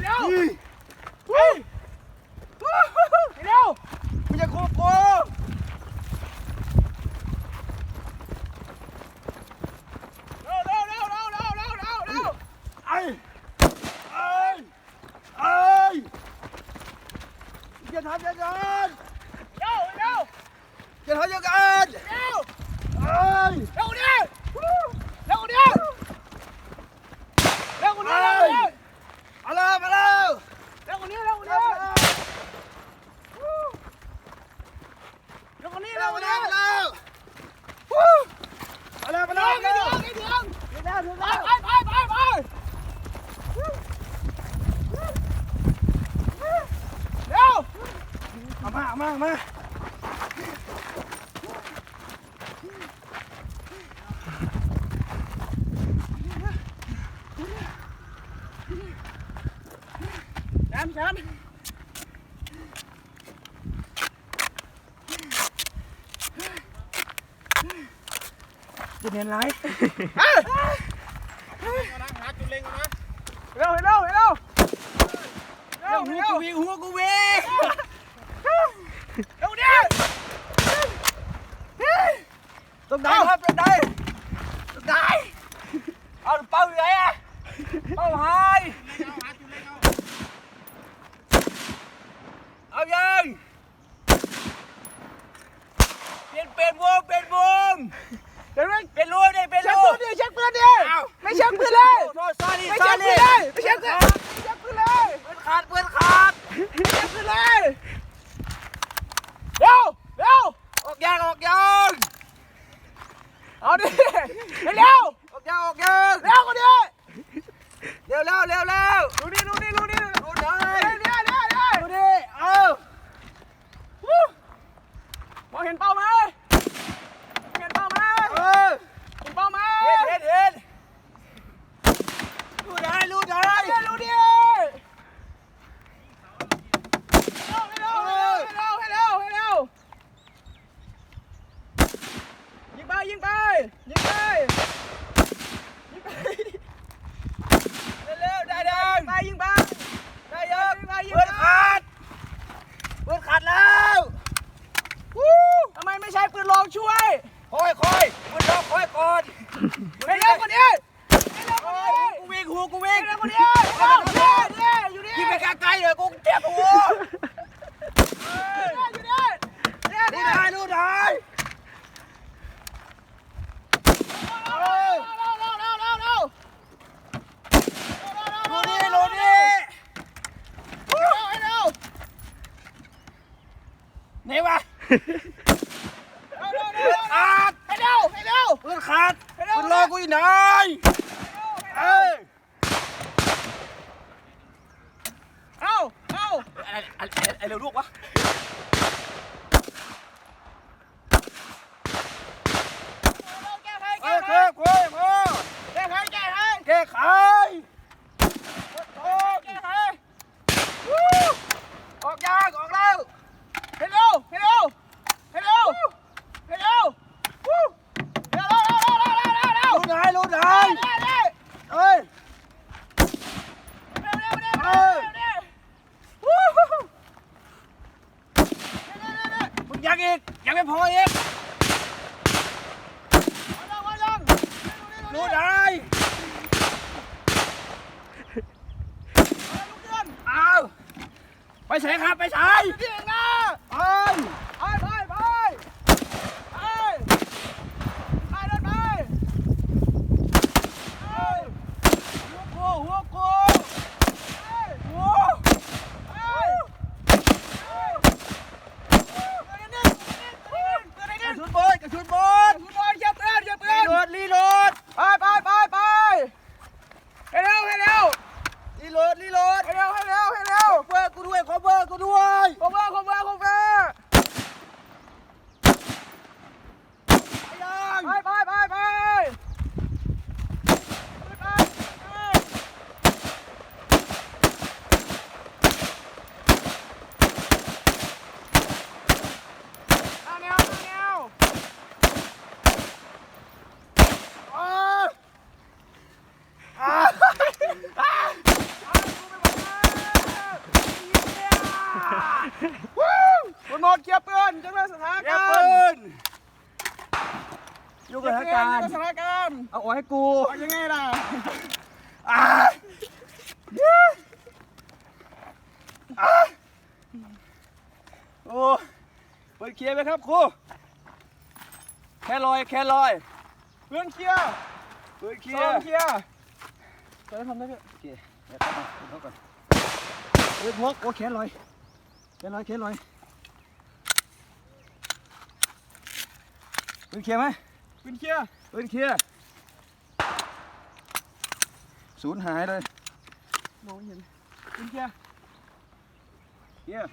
เร็วเฮ้ยเร็วมึงจะโคโก้เร็วเร็วเร็วเร็วเร็วเร็วเร็วเร็วไอ้ไอ้ไอ้อย่าทำอย่างนั้นเร็วเร็วอย่าทำอย่างนั้น แล้วมาแล้วมาแล้วมาแล้วมาแล้วมาแล้วมาแล้วมาแล้วไปไปไปไปเร็วเอามาเอามาเอามาแชมป์แชมป์ จะเนียนไรเร็วเร็วเร็วเร็วหัวกูวีหัวกูวีเร็วดิต้องได้ครับต้องได้ต้องได้เอาเป้าอยู่ไหนอะเป้าหายเอายังเปลี่ยนเปลี่ยนวงเปลี่ยนวง เดี๋ยวเป็นเป็นรูดิเป็นรูเช็คปืนดิเช็คปืนดิไม่เช็คปืนเลย โทษซาดิไม่เช็คปืนเลยไม่เช็คปืนไม่เช็คปืนเลยปืนขาดปืนขาดไม่เช็คปืนเลยเร็วเร็วออกยางออกยางเอาดิเร็วออกยางออกยางเร็วกว่านี้เร็วเร็วเร็วเร็วดูดิดูดิดูดิดูดิเร็วเร็วเร็วดูดิเอามองเห็นเป้าไหม เห็นเป้าไหมเออเห็นเป้าไหมเห็นเห็นเห็นรู้ได้รู้ได้เห็นรู้ดิให้เร็วให้เร็วให้เร็วให้เร็ว ยิงไปยิงไป ยิงไป ยิงไป เร็วๆ ได้ดังไปยิงไป ได้ยังไปยิงเปิดขาดเปิดขาดแล้วทำไมไม่ใช้ปืนลองช่วยคอยคอยมึงรอคอยก่อนให้เร็วกว่านี้ให้เร็วกว่านี้กูวิ่งหัวกูวิ่งให้เร็วกว่านี้เร็วนี่นี่อยู่นี่ยิงไปไกลๆเลยกูเจ็บหัวอยู่นี่นี่นี่ได้ลูกได้ลูนี่ลูนี่ให้เร็วนี่วะ ขาดให้เร็วให้เร็วปืนขาดปืนรอกูอยู่ไหนเอ้ยเอาเอาอะไรอะไรอะไรเร็วลูกวะเอ้แก้ไขแก้ไขแก้ไขแก้ไขโอ้แก้ไขวู้ออกยางออกแล้วให้เร็วให้เร็ว เร็วเร็วเร็วเร็วเร็วเร็ว ลุ้นหายลุ้นหายเอ้ย มึงยังอีก ยังไม่พออีกรู้ได้เอาไปใช้ครับ ไปใช้ไป Goodbye. านการณ์จำลองสถานการณ์เอาออกให้กูเอายังไงล่ะอ่าอ่าโอ้เปิดเคลียร์ไหมครับครูแค่ลอยแค่ลอยเพื่อนเคลียร์เปิดเคลีซ้ยอร์มเคลียร์จะได้ทำได้ไหมโอเคเดี๋ยวเข้ามาเดี๋ยวเข้าก่อนเปิดพกโอ้แขนลอยแขนลอยแขนลอยเปิดเคลียร์ไหมเพื่อนเคลียร์ เปิดเคลียร์ศูนย์หายเลยมองไม่เห็นเพื่อนเคลียร์เคลียร์